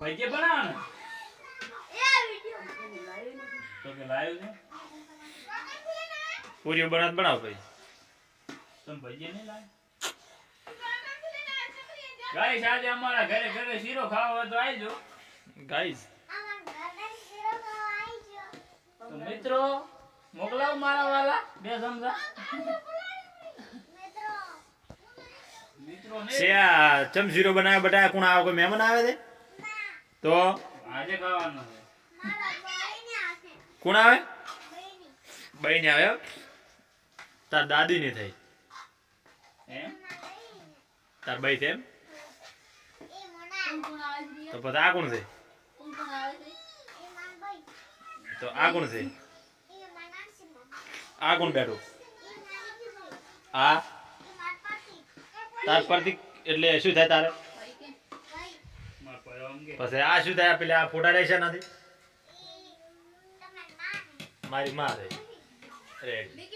ભાઈ કે બનાવો ને તો કે લાવ્યો છે? પૂરીઓ બનાવ બનાવ ભાઈ. તમે ભાઈ નહીં લાવ્યો ગાઈસ આજે અમારા ઘરે ઘરે શીરો ખાવો હોય તો આવજો ગાઈસ. તો મિત્રો મોકલાવ મારા વાલા બે સમજા. મિત્રો ને છે આ ચમ જીરો બનાવે બટા કોણ આવે કોઈ મહેમાન આવે છે? તો આજે ખાવાનું છે. કોણ આવે? બહેન ને આવે એમ? તાર દાદી ને થઈ. એમ? તાર બઈ તેમ તો પછી આ કોણ છે? તો આ કોણ છે? આ કોણ બેઠું? આ? તાર પરથી એટલે શું થાય તારે? એમ પછી આ શું થાય? પેલા આ ફોટા રહેશે નથી? મારી માં રેડી